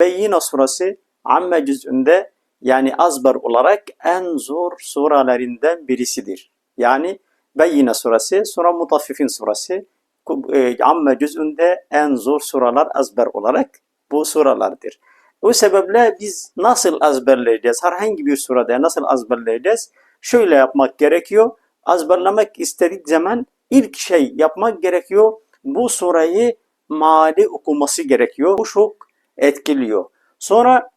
Beyyine suresi Amme cüz'ünde yani azber olarak en zor surelerinden birisidir. Yani Beyyine suresi, sonra Mutaffifin suresi, e, Amme cüz'ünde en zor suralar azber olarak bu suralardır. O sebeple biz nasıl ezberleyeceğiz? Herhangi bir surada nasıl ezberleyeceğiz? Şöyle yapmak gerekiyor. Ezberlemek istedik zaman ilk şey yapmak gerekiyor. Bu surayı mali okuması gerekiyor. Bu çok etkiliyor. Sonra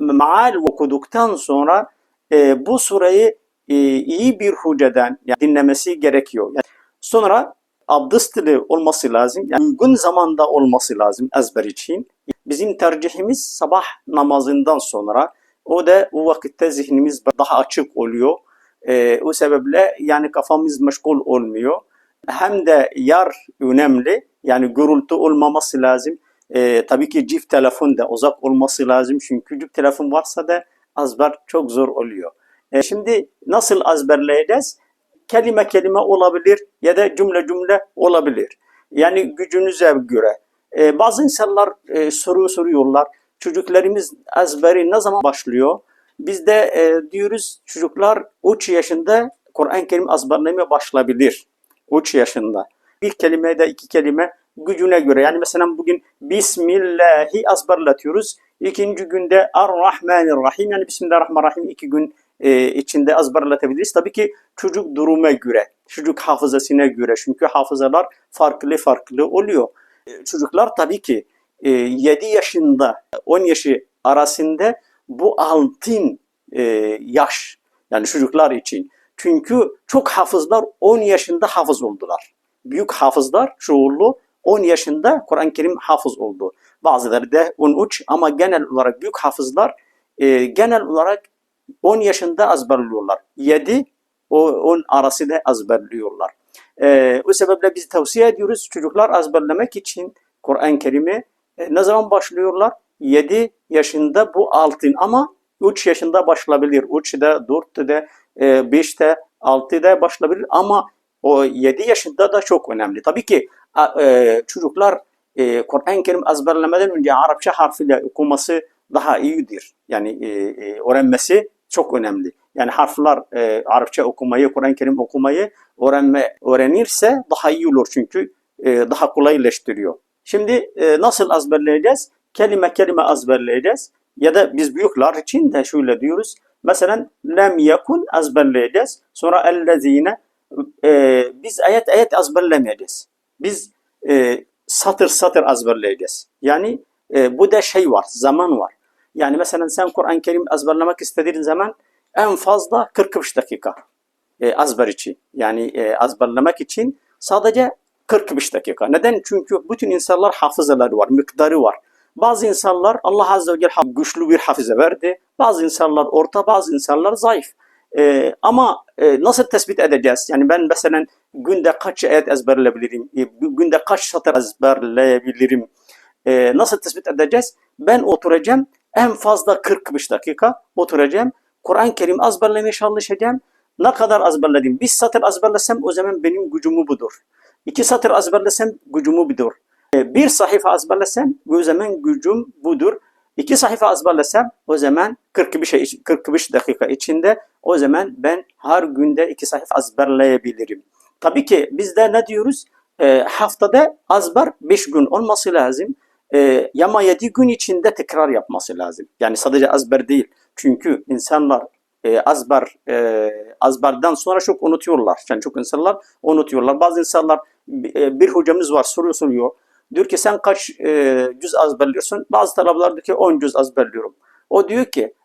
maal okuduktan sonra e, bu surayı e, iyi bir hoceden yani dinlemesi gerekiyor. Yani sonra abdestli olması lazım. Yani uygun zamanda olması lazım ezber için. Bizim tercihimiz sabah namazından sonra. O da o vakitte zihnimiz daha açık oluyor. E, o sebeple yani kafamız meşgul olmuyor. Hem de yer önemli. Yani gürültü olmaması lazım. E, tabii ki cip telefon da uzak olması lazım. Çünkü cip telefon varsa da azber çok zor oluyor. E, şimdi nasıl ezberleyeceğiz? Kelime kelime olabilir ya da cümle cümle olabilir. Yani gücünüze göre. E, bazı insanlar e, soru soruyorlar. Çocuklarımız ezberi ne zaman başlıyor? Biz de e, diyoruz çocuklar 3 yaşında Kur'an-ı Kerim ezberlemeye başlayabilir. 3 yaşında. Bir kelime de iki kelime gücüne göre. Yani mesela bugün Bismillah'i ezberletiyoruz. İkinci günde Ar-Rahmanir-Rahim yani Bismillahirrahmanirrahim iki gün e, içinde ezberletebiliriz. Tabii ki çocuk duruma göre, çocuk hafızasına göre. Çünkü hafızalar farklı farklı oluyor. E, çocuklar tabii ki e, 7 yaşında 10 yaşı arasında bu altın e, yaş yani çocuklar için. Çünkü çok hafızlar 10 yaşında hafız oldular. Büyük hafızlar çoğunluğu 10 yaşında Kur'an-ı Kerim hafız oldu. Bazıları da 13 ama genel olarak büyük hafızlar e, genel olarak 10 yaşında ezberliyorlar. 7 o 10 arası da ezberliyorlar. E, o sebeple biz tavsiye ediyoruz çocuklar ezberlemek için Kur'an-ı Kerim'i e, ne zaman başlıyorlar? 7 yaşında bu altın ama 3 yaşında başlayabilir. 3'de, 4'de, 5'te, 6'da başlayabilir ama o 7 yaşında da çok önemli. Tabii ki e, çocuklar e, Kur'an-ı Kerim ezberlemeden önce Arapça harfiyle okuması daha iyidir. Yani e, öğrenmesi çok önemli. Yani harfler Arapça okumayı, Kur'an-ı Kerim okumayı öğrenme öğrenirse daha iyi olur çünkü daha kolaylaştırıyor. Şimdi nasıl ezberleyeceğiz? Kelime kelime ezberleyeceğiz. Ya da biz büyükler için de şöyle diyoruz. Mesela lem yakun ezberleyeceğiz. Sonra ellezine biz ayet ayet ezberlemeyeceğiz. Biz e, satır satır ezberleyeceğiz. Yani e, bu da şey var, zaman var. Yani mesela sen Kur'an-ı Kerim ezberlemek istediğin zaman en fazla 45 dakika e, ezber için. Yani e, ezberlemek için sadece 45 dakika. Neden? Çünkü bütün insanlar hafızaları var, miktarı var. Bazı insanlar Allah Azze ve Celle güçlü bir hafıza verdi. Bazı insanlar orta, bazı insanlar zayıf. Ee, ama e, nasıl tespit edeceğiz? Yani ben mesela günde kaç ayet ezberleyebilirim? E, günde kaç satır ezberleyebilirim? E, nasıl tespit edeceğiz? Ben oturacağım en fazla 45 dakika oturacağım. Kur'an-ı Kerim ezberlemeye çalışacağım. Ne kadar ezberledim? Bir satır ezberlesem o zaman benim gücümü budur. İki satır ezberlesem gücümü budur. E, Bir sayfa ezberlesem o zaman gücüm budur. İki sayfa ezberlesem o zaman 45, iç- 45 dakika içinde o zaman ben her günde iki sayfa ezberleyebilirim. Tabii ki biz de ne diyoruz? E, haftada ezber 5 gün olması lazım. E, ama 7 gün içinde tekrar yapması lazım. Yani sadece ezber değil. Çünkü insanlar e, ezber e, ezberden sonra çok unutuyorlar. Yani çok insanlar unutuyorlar. Bazı insanlar e, bir hocamız var soruyor soruyor. Diyor ki sen kaç e, cüz ezberliyorsun? Bazı talebeler diyor ki 10 cüz ezberliyorum. O diyor ki "Aa,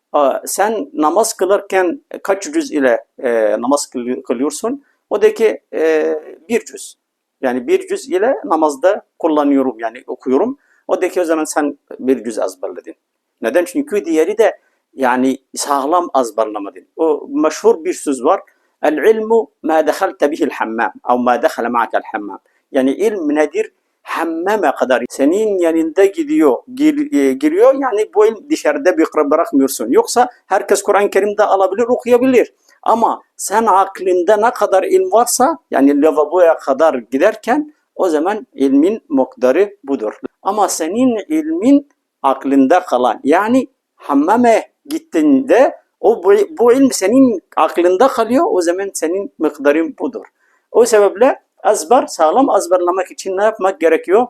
sen namaz kılarken kaç cüz ile e, namaz kılı- kılıyorsun? O diyor ki e, bir cüz. Yani bir cüz ile namazda kullanıyorum yani okuyorum. O diyor ki o zaman sen bir cüz ezberledin. Neden? Çünkü diğeri de yani sağlam ezberlemedin. O meşhur bir söz var. El ilmu ma dehalte bihil hammam. Av ma dehale ma'kel hammam. Yani ilm nedir? Hammame kadar senin yanında gidiyor, gir- e, giriyor. Yani bu ilm dışarıda bir bırakmıyorsun. Yoksa herkes Kur'an-ı Kerim'de alabilir, okuyabilir. Ama sen aklında ne kadar ilm varsa yani lavaboya kadar giderken o zaman ilmin miktarı budur. Ama senin ilmin aklında kalan. Yani hammame gittiğinde o bu, bu ilm senin aklında kalıyor. O zaman senin miktarın budur. O sebeple ezber sağlam ezberlemek için ne yapmak gerekiyor?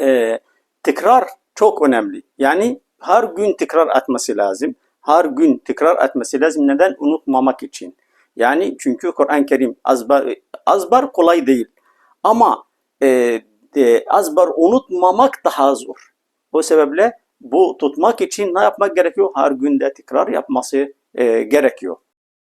Ee, tekrar çok önemli. Yani her gün tekrar etmesi lazım. Her gün tekrar etmesi lazım. Neden? Unutmamak için. Yani çünkü Kur'an-ı Kerim azbar, azbar kolay değil. Ama e, e, azbar unutmamak daha zor. O sebeple bu tutmak için ne yapmak gerekiyor? Her günde tekrar yapması e, gerekiyor.